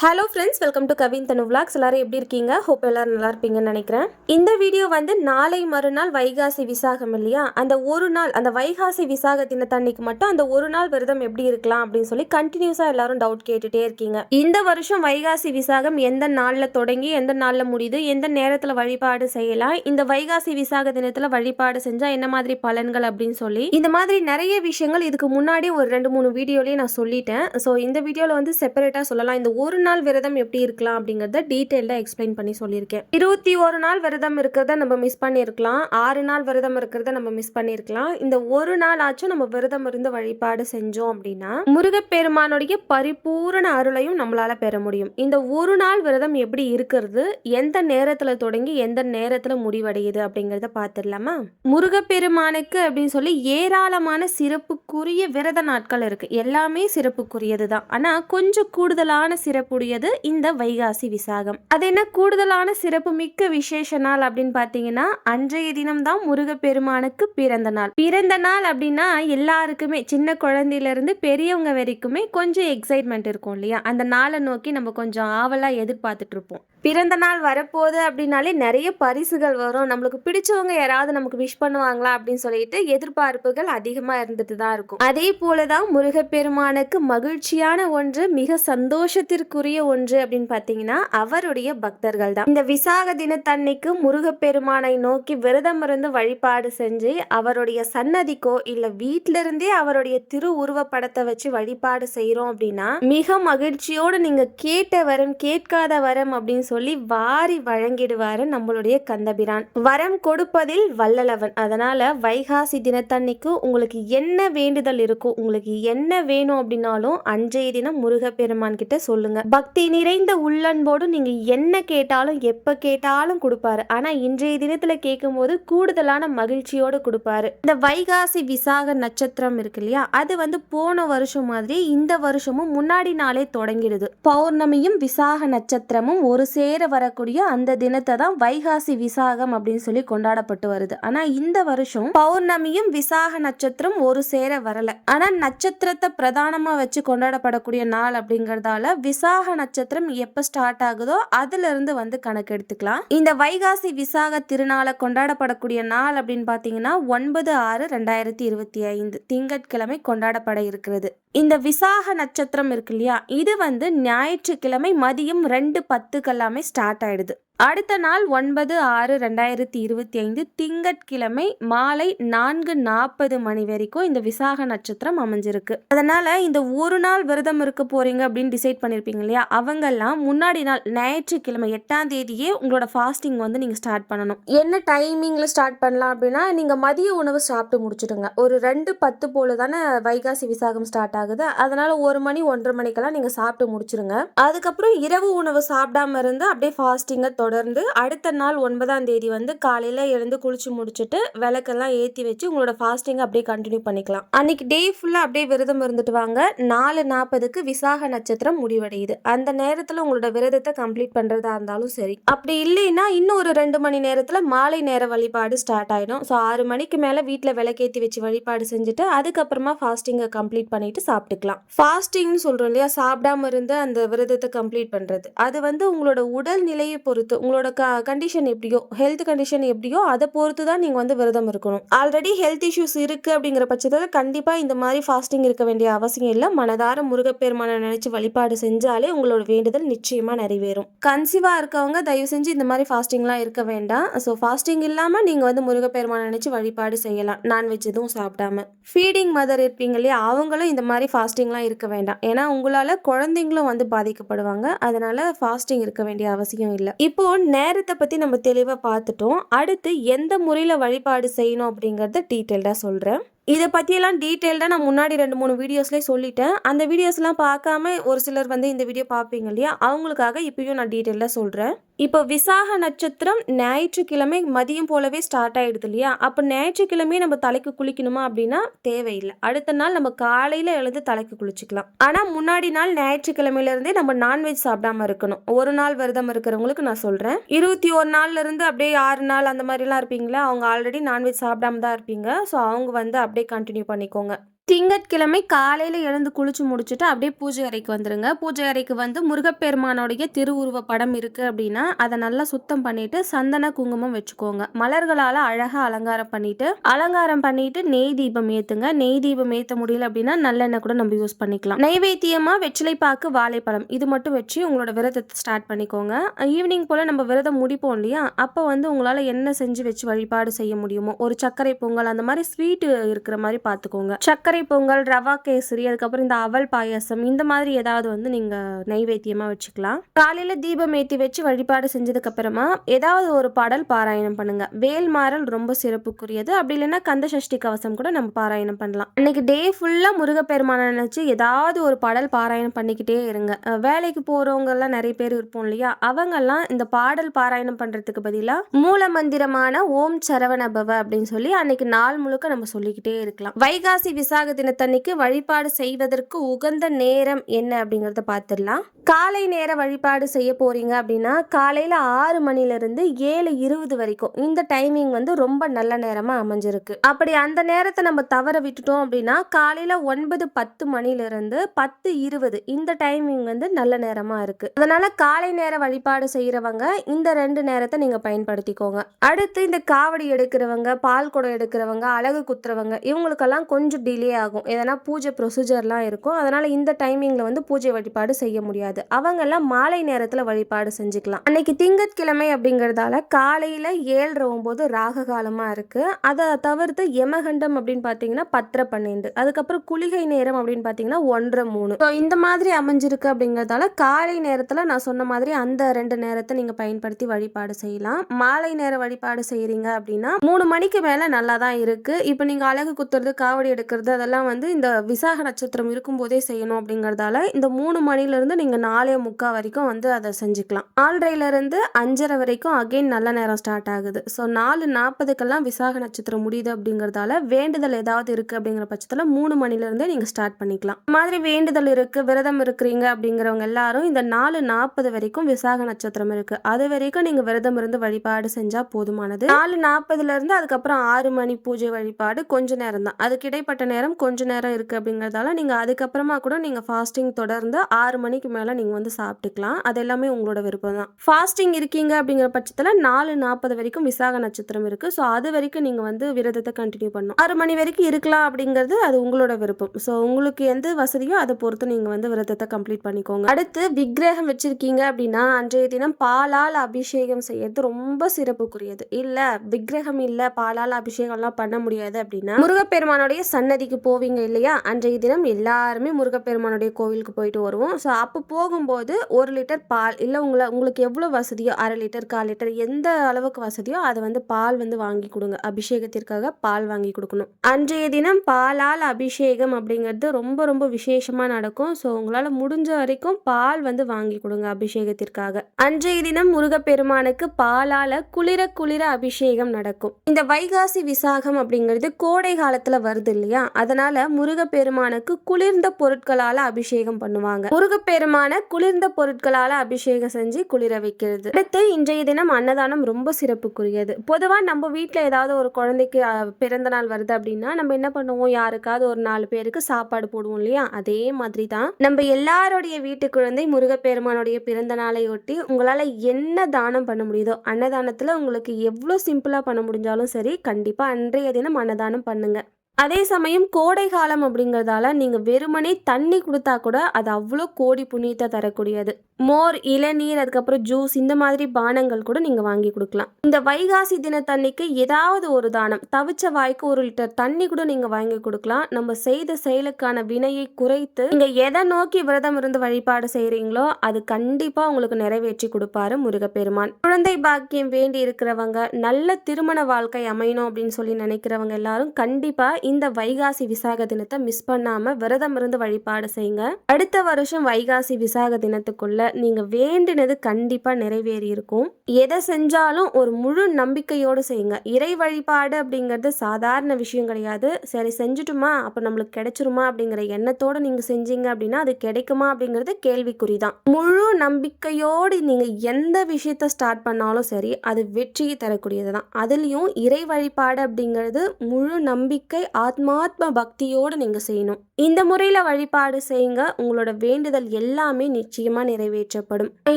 Hello friends welcome to Kavin Thanu vlogs எல்லாரும் எப்படி இருக்கீங்க? ஹோப் எல்லாரும் நல்லா இருப்பீங்கன்னு நினைக்கிறேன். இந்த வீடியோ வந்து நாளை மறுநாள் வைகாசி விசாகம் இல்லையா? அந்த ஒரு நாள் அந்த வைகாசி விசாக தினத்தன்னைக்கு மட்டும் அந்த ஒரு நாள் விரதம் எப்படி இருக்கலாம் அப்படின்னு சொல்லி கண்டினியூஸாக எல்லாரும் டவுட் கேட்டுட்டே இருக்கீங்க. இந்த வருஷம் வைகாசி விசாகம் எந்த நாளில் தொடங்கி எந்த நாளில் முடியுது எந்த நேரத்தில் வழிபாடு செய்யலாம் இந்த வைகாசி விசாக தினத்தில் வழிபாடு செஞ்சால் என்ன மாதிரி பலன்கள் அப்படின்னு சொல்லி இந்த மாதிரி நிறைய விஷயங்கள் இதுக்கு முன்னாடி ஒரு ரெண்டு மூணு வீடியோலயே நான் சொல்லிட்டேன். ஸோ இந்த வீடியோவில் வந்து செப்பரேட்டாக சொல்லலாம். இந்த ஒரு நாள் விரதம் எப்படி இருக்கலாம் அப்படிங்கிறத டீட்டெயிலாக எக்ஸ்பிளைன் பண்ணி சொல்லியிருக்கேன். இருபத்தி ஒரு நாள் விரதம் இருக்கிறத நம்ம மிஸ் பண்ணியிருக்கலாம். ஆறு நாள் விரதம் இருக்கிறத நம்ம மிஸ் பண்ணியிருக்கலாம். இந்த ஒரு நாள் ஆச்சும் நம்ம விரதம் இருந்து வழிபாடு செஞ்சோம் அப்படின்னா முருகப்பெருமானுடைய பரிபூரண அருளையும் நம்மளால பெற முடியும். இந்த ஒரு நாள் விரதம் எப்படி இருக்கிறது எந்த நேரத்தில் தொடங்கி எந்த நேரத்தில் முடிவடையுது அப்படிங்கிறத பார்த்துடலாமா? முருகப்பெருமானுக்கு அப்படின்னு சொல்லி ஏராளமான சிறப்புக்குரிய விரத நாட்கள் இருக்கு. எல்லாமே சிறப்புக்குரியது தான் ஆனால் கொஞ்சம் கூடுதலான சிறப்பு வரக்கூடியது இந்த வைகாசி விசாகம். அது என்ன கூடுதலான சிறப்பு மிக்க விசேஷ நாள் அப்படின்னு பார்த்தீங்கன்னா அன்றைய தினம் தான் முருகப்பெருமானுக்கு பிறந்த நாள். பிறந்த நாள் அப்படின்னா எல்லாருக்குமே சின்ன குழந்தையிலேருந்து பெரியவங்க வரைக்குமே கொஞ்சம் எக்ஸைட்மெண்ட் இருக்கும் இல்லையா? அந்த நாளை நோக்கி நம்ம கொஞ்சம் ஆவலாக எதிர்பார்த்துட்டு இருப்போம். பிறந்த நாள் வரப்போகுது அப்படின்னாலே நிறைய பரிசுகள் வரும். நம்மளுக்கு பிடிச்சவங்க யாராவது நமக்கு விஷ் பண்ணுவாங்களா அப்படின்னு சொல்லிட்டு எதிர்பார்ப்புகள் அதிகமாக இருந்துட்டு தான் இருக்கும். அதே போல தான் முருகப்பெருமானுக்கு மகிழ்ச்சியான ஒன்று மிக சந்தோஷத்திற்குரிய ஒன்று அப்படின்னு பார்த்தீங்கன்னா அவருடைய பக்தர்கள் தான். இந்த விசாக தினத்தன்னைக்கு முருகப்பெருமானை நோக்கி விரதம் இருந்து வழிபாடு செஞ்சு அவருடைய சன்னதிக்கோ இல்லை வீட்டிலிருந்தே அவருடைய திரு உருவப்படத்தை வச்சு வழிபாடு செய்கிறோம் அப்படின்னா மிக மகிழ்ச்சியோடு நீங்கள் கேட்ட வரம் கேட்காத வரம் அப்படின்னு சொல்லி வாரி வழங்கிடுவாரு நம்மளுடைய கந்தபிரான். வரம் கொடுப்பதில் வல்லலவன். அதனால வைகாசி தினத்தன்னைக்கு உங்களுக்கு என்ன வேண்டுதல் இருக்கும் உங்களுக்கு என்ன வேணும் அப்படின்னாலும் அன்றைய தினம் முருகப்பெருமான் கிட்ட சொல்லுங்க. பக்தி நிறைந்த உள்ளன்போடு நீங்க என்ன கேட்டாலும் எப்ப கேட்டாலும் கொடுப்பாரு. ஆனா இன்றைய தினத்துல கேட்கும்போது கூடுதலான மகிழ்ச்சியோடு கொடுப்பாரு. இந்த வைகாசி விசாக நட்சத்திரம் இருக்கு இல்லையா அது வந்து போன வருஷம் மாதிரி இந்த வருஷமும் முன்னாடி நாளே தொடங்கிடுது. பௌர்ணமியும் விசாக நட்சத்திரமும் ஒரு சேர வரக்கூடிய அந்த தினத்தை தான் வைகாசி விசாகம் அப்படின்னு சொல்லி கொண்டாடப்பட்டு வருது. ஆனா இந்த வருஷம் பௌர்ணமியும் விசாக நட்சத்திரம் ஒரு சேர வரல. ஆனா நட்சத்திரத்தை பிரதானமா வச்சு கொண்டாடப்படக்கூடிய நாள் அப்படிங்கறதால விசாக நட்சத்திரம் எப்ப ஸ்டார்ட் ஆகுதோ அதுல இருந்து வந்து கணக்கு எடுத்துக்கலாம். இந்த வைகாசி விசாக திருநாளை கொண்டாடப்படக்கூடிய நாள் அப்படின்னு பாத்தீங்கன்னா ஒன்பது ஆறு ரெண்டாயிரத்தி இருபத்தி ஐந்து. திங்கட்கிழமை கொண்டாடப்பட இருக்கிறது. இந்த விசாக நட்சத்திரம் இருக்கு இல்லையா? இது வந்து ஞாயிற்றுக்கிழமை மதியம் ரெண்டு பத்துக்கெல்லாமே ஸ்டார்ட் ஆயிடுது. அடுத்த நாள் ஒன்பது ஆறு ரெண்டாயிரத்தி இருபத்தி ஐந்து திங்கட்கிழமை மாலை நான்கு நாற்பது மணி வரைக்கும் இந்த விசாக நட்சத்திரம் அமைஞ்சிருக்கு. அதனால இந்த ஒரு நாள் விரதம் இருக்க போறீங்க அப்படின்னு டிசைட் பண்ணியிருப்பீங்க இல்லையா? அவங்கெல்லாம் முன்னாடி நாள் ஞாயிற்றுக்கிழமை எட்டாம் தேதியே உங்களோட ஃபாஸ்டிங் வந்து நீங்கள் ஸ்டார்ட் பண்ணணும். என்ன டைமிங்கில் ஸ்டார்ட் பண்ணலாம் அப்படின்னா நீங்கள் மதிய உணவு சாப்பிட்டு முடிச்சுடுங்க. ஒரு ரெண்டு பத்து போல தானே வைகாசி விசாகம் ஸ்டார்ட் ஆகுது. அதனால ஒரு மணி ஒன்றரை மணிக்கெல்லாம் நீங்கள் சாப்பிட்டு முடிச்சிருங்க அதுக்கப்புறம் இரவு உணவு சாப்பிடாம இருந்து அப்படியே ஃபாஸ்டிங்கை தொடர்ந்து அடுத்த நாள் ஒன்பதாம் தேதி வந்து காலையில் எழுந்து குளிச்சு முடிச்சுட்டு விளக்கெல்லாம் ஏற்றி வச்சு உங்களோட ஃபாஸ்டிங் அப்படியே கண்டினியூ பண்ணிக்கலாம். அன்னைக்கு டே ஃபுல்லாக அப்படியே விரதம் இருந்துட்டு வாங்க. நாலு நாற்பதுக்கு விசாக நட்சத்திரம் முடிவடையுது. அந்த நேரத்தில் உங்களோட விரதத்தை கம்ப்ளீட் பண்ணுறதா இருந்தாலும் சரி. அப்படி இல்லைன்னா இன்னும் ஒரு ரெண்டு மணி நேரத்தில் மாலை நேர வழிபாடு ஸ்டார்ட் ஆகிடும் ஸோ ஆறு மணிக்கு மேலே வீட்டில் விளக்கேற்றி வச்சு வழிபாடு செஞ்சுட்டு அதுக்கப்புறமா ஃபாஸ்டிங்கை கம்ப்ளீட் பண்ணிட்டு சாப்பிட்டுக்கலாம். ஃபாஸ்டிங்னு சொல்கிறோம் இல்லையா? சாப்பிடாம இருந்து அந்த விரதத்தை கம்ப்ளீட் பண்ணுறது அது வந்து உங்களோட உடல் நிலையை பொறுத்து உங்களோட க கண்டிஷன் எப்படியோ ஹெல்த் கண்டிஷன் எப்படியோ அதை பொறுத்து தான் நீங்கள் வந்து விரதம் இருக்கணும். ஆல்ரெடி ஹெல்த் இஷ்யூஸ் இருக்குது அப்படிங்கிற பட்சத்தில் கண்டிப்பாக இந்த மாதிரி ஃபாஸ்டிங் இருக்க வேண்டிய அவசியம் இல்லை. மனதார முருகப்பெருமானை நினச்சி வழிபாடு செஞ்சாலே உங்களோட வேண்டுதல் நிச்சயமாக நிறைவேறும். கன்சீவாக இருக்கவங்க தயவு செஞ்சு இந்த மாதிரி ஃபாஸ்டிங்லாம் இருக்க வேண்டாம். ஸோ ஃபாஸ்டிங் இல்லாமல் நீங்கள் வந்து முருகப்பெருமானை நினச்சி வழிபாடு செய்யலாம். நான்வெஜ் எதுவும் சாப்பிடாம. ஃபீடிங் மதர் இருப்பீங்க இல்லையா அவங்களும் இந்த மாதிரி ஃபாஸ்டிங்லாம் இருக்க வேண்டாம். ஏன்னா உங்களால் குழந்தைங்களும் வந்து பாதிக்கப்படுவாங்க. அதனால் ஃபாஸ்டிங் இருக்க வேண்டிய அவசியம் இல்லை. இப்போ நேரத்தை பற்றி நம்ம தெளிவாக பார்த்துட்டோம். அடுத்து எந்த முறையில் வழிபாடு செய்யணும் அப்படிங்கிறத டீட்டெயில்டாக சொல்கிறேன் இதை பற்றியெல்லாம் டீட்டெயில்டாக நான் முன்னாடி ரெண்டு மூணு வீடியோஸ்லேயே சொல்லிட்டேன். அந்த வீடியோஸ்லாம் பார்க்காம ஒரு சிலர் வந்து இந்த வீடியோ பார்ப்பீங்க இல்லையா? அவங்களுக்காக இப்பயும் நான் டீட்டெயிலாக சொல்கிறேன் இப்போ விசாக நட்சத்திரம் ஞாயிற்றுக்கிழமை மதியம் போலவே ஸ்டார்ட் ஆகிடுது இல்லையா? அப்போ ஞாயிற்றுக்கிழமையே நம்ம தலைக்கு குளிக்கணுமா அப்படின்னா தேவையில்லை. அடுத்த நாள் நம்ம காலையில் எழுந்து தலைக்கு குளிச்சுக்கலாம். ஆனால் முன்னாடி நாள் ஞாயிற்றுக்கிழமையிலேருந்தே நம்ம நான்வெஜ் சாப்பிடாம இருக்கணும். ஒரு நாள் விரதம் இருக்கிறவங்களுக்கு நான் சொல்கிறேன் இருபத்தி ஒரு நாள்லேருந்து அப்படியே ஆறு நாள் அந்த மாதிரிலாம் இருப்பீங்களா அவங்க ஆல்ரெடி நான்வெஜ் சாப்பிடாம தான் இருப்பீங்க. ஸோ அவங்க வந்து அப்படியே கண்டினியூ பண்ணிக்கோங்க. திங்கட்கிழமை காலையில் எழுந்து குளிச்சு முடிச்சுட்டு அப்படியே பூஜை அறைக்கு வந்துடுங்க பூஜை அறைக்கு வந்து முருகப்பெருமானோடைய திருவுருவ படம் இருக்குது அப்படின்னா அதை நல்லா சுத்தம் பண்ணிட்டு சந்தன குங்குமம் வச்சுக்கோங்க. மலர்களால் அழகாக அலங்காரம் பண்ணிட்டு அலங்காரம் பண்ணிட்டு நெய் தீபம் ஏற்றுங்க நெய் தீபம் ஏற்ற முடியல அப்படின்னா நல்லெண்ணெய் கூட நம்ம யூஸ் பண்ணிக்கலாம். நைவேத்தியமாக வெச்சிலைப்பாக்கு வாழைப்பழம். இது மட்டும் வச்சு உங்களோட விரதத்தை ஸ்டார்ட் பண்ணிக்கோங்க. ஈவினிங் போல் நம்ம விரதம் முடிப்போம் இல்லையா? அப்போ வந்து உங்களால் என்ன செஞ்சு வச்சு வழிபாடு செய்ய முடியுமோ ஒரு சர்க்கரை பொங்கல் அந்த மாதிரி ஸ்வீட்டு இருக்கிற மாதிரி பார்த்துக்கோங்க. சர்க்கரை பொங்கல் ரவா கேசரி அதுக்கப்புறம் இந்த அவல் பாயாசம் இந்த மாதிரி ஏதாவது வந்து நீங்கள் நைவேத்தியமாக வச்சுக்கலாம். காலையில் தீபம் ஏற்றி வச்சு வழிபாடு செஞ்சதுக்கு அப்புறமா ஏதாவது ஒரு பாடல் பாராயணம் பண்ணுங்க. வேல்மாறல் ரொம்ப சிறப்புக்குரியது. அப்படி இல்லைன்னா கந்த சஷ்டி கவசம் கூட நம்ம பாராயணம் பண்ணலாம். அன்னைக்கு டே ஃபுல்லாக முருகப்பெருமான நினச்சி ஏதாவது ஒரு பாடல் பாராயணம் பண்ணிக்கிட்டே இருங்க. வேலைக்கு போறவங்க எல்லாம் நிறைய பேர் இருப்போம் இல்லையா? அவங்கெல்லாம் இந்த பாடல் பாராயணம் பண்ணுறதுக்கு பதிலாக மூல மந்திரமான ஓம் சரவணபவ அப்படின்னு சொல்லி அன்னைக்கு நாள் முழுக்க நம்ம சொல்லிக்கிட்டே இருக்கலாம். வைகாசி விசா விசாக தினத்தன்னைக்கு வழிபாடு செய்வதற்கு உகந்த நேரம் என்ன அப்படிங்கிறத பார்த்துடலாம் காலை நேர வழிபாடு செய்ய போறீங்க அப்படின்னா காலையில் ஆறு மணிலேருந்து ஏழு இருபது வரைக்கும் இந்த டைமிங் வந்து ரொம்ப நல்ல நேரமாக அமைஞ்சிருக்கு. அப்படி அந்த நேரத்தை நம்ம தவற விட்டுட்டோம் அப்படின்னா காலையில் ஒன்பது பத்து மணிலேருந்து பத்து இருபது இந்த டைமிங் வந்து நல்ல நேரமாக இருக்கு. அதனால காலை நேர வழிபாடு செய்கிறவங்க இந்த ரெண்டு நேரத்தை நீங்கள் பயன்படுத்திக்கோங்க. அடுத்து இந்த காவடி எடுக்கிறவங்க பால் குடம் எடுக்கிறவங்க அழகு குத்துறவங்க இவங்களுக்கெல்லாம் கொஞ்சம் டிலே ஆகும் எதனா பூஜை ப்ரொசீஜர்லாம் இருக்கும். அதனால் இந்த டைமிங்கில் வந்து பூஜை வழிபாடு செய்ய முடியாது. அவங்கெல்லாம் மாலை நேரத்தில் வழிபாடு செஞ்சுக்கலாம். அன்னைக்கு திங்கட்கிழமை அப்படிங்கிறதால காலையில் ஏழரை ஒம்பது ராக காலமாக இருக்குது அதை தவிர்த்து யமகண்டம் அப்படின்னு பார்த்தீங்கன்னா பத்தரை பன்னெண்டு அதுக்கப்புறம் குளிகை நேரம் அப்படின்னு பார்த்தீங்கன்னா ஒன்றரை மூணு. ஸோ இந்த மாதிரி அமைஞ்சிருக்கு அப்படிங்கிறதால காலை நேரத்தில் நான் சொன்ன மாதிரி அந்த ரெண்டு நேரத்தை நீங்கள் பயன்படுத்தி வழிபாடு செய்யலாம். மாலை நேர வழிபாடு செய்கிறீங்க அப்படின்னா மூணு மணிக்கு மேலே நல்லா தான் இருக்குது இப்போ நீங்கள் அழகு குத்துறது காவடி எடுக்கிறது அதெல்லாம் வந்து இந்த விசாக நட்சத்திரம் இருக்கும்போதே செய்யணும் அப்படிங்கிறதால இந்த மூணு மணிலேருந்து நீங்கள் நாலே முக்கால் வரைக்கும் வந்து அதை செஞ்சுக்கலாம். நாலரைலேருந்து அஞ்சரை வரைக்கும் அகைன் நல்ல நேரம் ஸ்டார்ட் ஆகுது. ஸோ நாலு நாற்பதுக்கெல்லாம் விசாக நட்சத்திரம் முடியுது அப்படிங்கிறதால வேண்டுதல் ஏதாவது இருக்குது அப்படிங்கிற பட்சத்தில் மூணு மணிலேருந்தே நீங்கள் ஸ்டார்ட் பண்ணிக்கலாம். மாதிரி வேண்டுதல் இருக்குது விரதம் இருக்கிறீங்க அப்படிங்கிறவங்க எல்லாரும் இந்த நாலு நாற்பது வரைக்கும் விசாக நட்சத்திரம் இருக்குது அது வரைக்கும் நீங்கள் விரதம் இருந்து வழிபாடு செஞ்சால் போதுமானது. நாலு நாற்பதுலேருந்து அதுக்கப்புறம் ஆறு மணி பூஜை வழிபாடு கொஞ்ச நேரம் தான் அதுக்கு இடைப்பட்ட நேரம் கொஞ்ச நேரம் இருக்குது அப்படிங்கிறதால நீங்கள் அதுக்கப்புறமா கூட நீங்கள் ஃபாஸ்டிங் தொடர்ந்து ஆறு மணிக்கு மேலே நீங்கள் வந்து சாப்பிட்டுக்கலாம். அது எல்லாமே உங்களோட விருப்பம் தான். ஃபாஸ்டிங் இருக்கீங்க அப்படிங்கிற பட்சத்தில் நாலு நாற்பது வரைக்கும் விசாக நட்சத்திரம் இருக்குது ஸோ அது வரைக்கும் நீங்கள் வந்து விரதத்தை கண்டினியூ பண்ணணும். ஆறு மணி வரைக்கும் இருக்கலாம் அப்படிங்கிறது அது உங்களோட விருப்பம். ஸோ உங்களுக்கு எந்த வசதியோ அதை பொறுத்து நீங்கள் வந்து விரதத்தை கம்ப்ளீட் பண்ணிக்கோங்க. அடுத்து விக்கிரகம் வச்சுருக்கீங்க அப்படின்னா அன்றைய தினம் பாலால் அபிஷேகம் செய்யறது ரொம்ப சிறப்புக்குரியது. இல்லை விக்கிரகம் இல்லை பாலால் அபிஷேகம்லாம் பண்ண முடியாது அப்படின்னா முருகப்பெருமானுடைய சன்னதிக்கு போவீங்க இல்லையா? அன்றைய தினம் எல்லாருமே முருகப்பெருமானுடைய கோவிலுக்கு போயிட்டு வருவோம். ஸோ அப்போ போகும்போது ஒரு லிட்டர் பால் இல்லை உங்களை உங்களுக்கு எவ்வளோ வசதியோ அரை லிட்டர் கால் லிட்டர் எந்த அளவுக்கு வசதியோ அதை வந்து பால் வந்து வாங்கி கொடுங்க. அபிஷேகத்திற்காக பால் வாங்கி கொடுக்கணும். அன்றைய தினம் பாலால் அபிஷேகம் அப்படிங்கிறது ரொம்ப ரொம்ப விசேஷமாக நடக்கும். ஸோ உங்களால் முடிஞ்ச வரைக்கும் பால் வந்து வாங்கி கொடுங்க அபிஷேகத்திற்காக. அன்றைய தினம் முருகப்பெருமானுக்கு பாலால் குளிர குளிர அபிஷேகம் நடக்கும். இந்த வைகாசி விசாகம் அப்படிங்கிறது கோடை காலத்தில் வருது இல்லையா? அதனால முருகப்பெருமானுக்கு குளிர்ந்த பொருட்களால் அபிஷேகம் பண்ணுவாங்க. முருகப்பெருமான குளிர்ந்த பொருட்களால் அபிஷேகம் செஞ்சு குளிர வைக்கிறது. அடுத்து இன்றைய தினம் அன்னதானம் ரொம்ப சிறப்புக்குரியது. பொதுவாக நம்ம வீட்டில் ஏதாவது ஒரு குழந்தைக்கு பிறந்த நாள் வருது அப்படின்னா நம்ம என்ன பண்ணுவோம்? யாருக்காவது ஒரு நாலு பேருக்கு சாப்பாடு போடுவோம் இல்லையா? அதே மாதிரி தான் நம்ம எல்லாருடைய வீட்டு குழந்தை முருகப்பெருமானுடைய பிறந்த நாளை ஒட்டி உங்களால் என்ன தானம் பண்ண முடியுதோ அன்னதானத்தில் உங்களுக்கு எவ்வளோ சிம்பிளாக பண்ண முடிஞ்சாலும் சரி கண்டிப்பாக அன்றைய தினம் அன்னதானம் பண்ணுங்க. அதே சமயம் கோடை காலம் அப்படிங்கிறதால நீங்கள் வெறுமனே தண்ணி கொடுத்தா கூட அது அவ்வளோ கோடி புண்ணியத்தை தரக்கூடியது. மோர் இளநீர் அதுக்கப்புறம் ஜூஸ் இந்த மாதிரி பானங்கள் கூட நீங்கள் வாங்கி கொடுக்கலாம். இந்த வைகாசி தினத்தன்னைக்கு ஏதாவது ஒரு தானம் தவிச்ச வாய்க்கு ஒரு லிட்டர் தண்ணி கூட நீங்கள் வாங்கி கொடுக்கலாம். நம்ம செய்த செயலுக்கான வினையை குறைத்து நீங்கள் எதை நோக்கி விரதம் இருந்து வழிபாடு செய்கிறீங்களோ அது கண்டிப்பாக உங்களுக்கு நிறைவேற்றி கொடுப்பாரு முருகப்பெருமான். குழந்தை பாக்கியம் வேண்டி இருக்கிறவங்க நல்ல திருமண வாழ்க்கை அமையணும் அப்படின்னு சொல்லி நினைக்கிறவங்க எல்லாரும் கண்டிப்பாக இந்த வைகாசி விசாக தினத்தை மிஸ் பண்ணாமல் விரதம் இருந்து வழிபாடு செய்யுங்க. அடுத்த வருஷம் வைகாசி விசாக தினத்துக்குள்ள நீங்கள் வேண்டினது கண்டிப்பாக நிறைவேறி இருக்கும். எதை செஞ்சாலும் ஒரு முழு நம்பிக்கையோடு செய்யுங்க. இறை வழிபாடு அப்படிங்கிறது சாதாரண விஷயம் கிடையாது. சரி செஞ்சுட்டுமா? அப்போ நம்மளுக்கு கிடைச்சிருமா அப்படிங்கிற எண்ணத்தோடு நீங்கள் செஞ்சீங்க அப்படின்னா அது கிடைக்குமா அப்படிங்கிறது கேள்விக்குறி தான். முழு நம்பிக்கையோடு நீங்கள் எந்த விஷயத்த ஸ்டார்ட் பண்ணாலும் சரி அது வெற்றியை தரக்கூடியது தான். அதுலேயும் இறை வழிபாடு அப்படிங்கிறது முழு நம்பிக்கை ஆத்மாத்ம பக்தியோடு நீங்கள் செய்யணும். இந்த முறையில் வழிபாடு செய்யுங்க. உங்களோட வேண்டுதல் எல்லாமே நிச்சயமாக நிறைவேற்றப்படும்.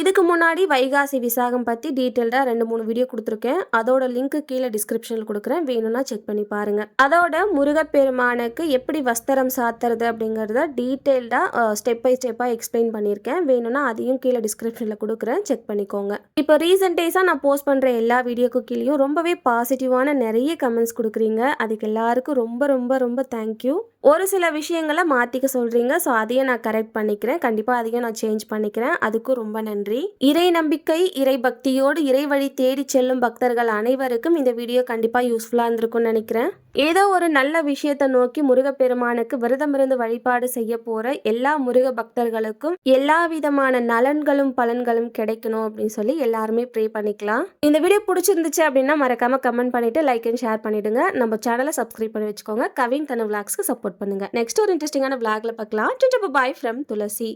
இதுக்கு முன்னாடி வைகாசி விசாகம் பற்றி டீட்டெயில்டாக ரெண்டு மூணு வீடியோ கொடுத்துருக்கேன். அதோட லிங்க் கீழே டிஸ்கிரிப்ஷனில் கொடுக்குறேன். வேணும்னா செக் பண்ணி பாருங்க. அதோட முருகப்பெருமானுக்கு எப்படி வஸ்திரம் சாத்துறது அப்படிங்கிறத டீட்டெயில்டாக ஸ்டெப் பை ஸ்டெப்பாக எக்ஸ்பிளைன் பண்ணியிருக்கேன். வேணும்னா அதையும் கீழே டிஸ்கிரிப்ஷனில் கொடுக்குறேன். செக் பண்ணிக்கோங்க. இப்போ ரீசன்ட் டேஸாக நான் போஸ்ட் பண்ணுற எல்லா வீடியோக்கு கீழேயும் ரொம்பவே பாசிட்டிவான நிறைய கமெண்ட்ஸ் கொடுக்குறீங்க. அதுக்கு எல்லாருக்கும் ரொம்ப ரொம்ப ரொம்ப ரொம்ப தேங்க்யூ ஒரு சில விஷயங்களை மாற்றிக்க சொல்கிறீங்க ஸோ அதையும் நான் கரெக்ட் பண்ணிக்கிறேன். கண்டிப்பாக அதையும் நான் சேஞ்ச் பண்ணிக்கிறேன். அதுக்கும் ரொம்ப நன்றி. இறை நம்பிக்கை இறை பக்தியோடு இறை வழி தேடி செல்லும் பக்தர்கள் அனைவருக்கும் இந்த வீடியோ கண்டிப்பாக யூஸ்ஃபுல்லாக இருந்திருக்கும்னு நினைக்கிறேன். ஏதோ ஒரு நல்ல விஷயத்தை நோக்கி முருகப்பெருமானுக்கு விரதமிருந்து வழிபாடு செய்ய போகிற எல்லா முருக பக்தர்களுக்கும் எல்லா விதமான நலன்களும் பலன்களும் கிடைக்கணும் அப்படின்னு சொல்லி எல்லாருமே ப்ரே பண்ணிக்கலாம். இந்த வீடியோ பிடிச்சிருந்துச்சு அப்படின்னா மறக்காமல் கமெண்ட் பண்ணிவிட்டு லைக் அண்ட் ஷேர் பண்ணிவிடுங்க நம்ம சேனலை சப்ஸ்கிரைப் பண்ணி வச்சுக்கோங்க. கவின் தன விளாக்ஸ்க்கு சப்போர்ட் பண்ணுங்க. நெக்ஸ்ட் ஒரு இன்ட்ரெஸ்டிங்கான விளாக்ல பார்க்கலாம். Bye from Thulasi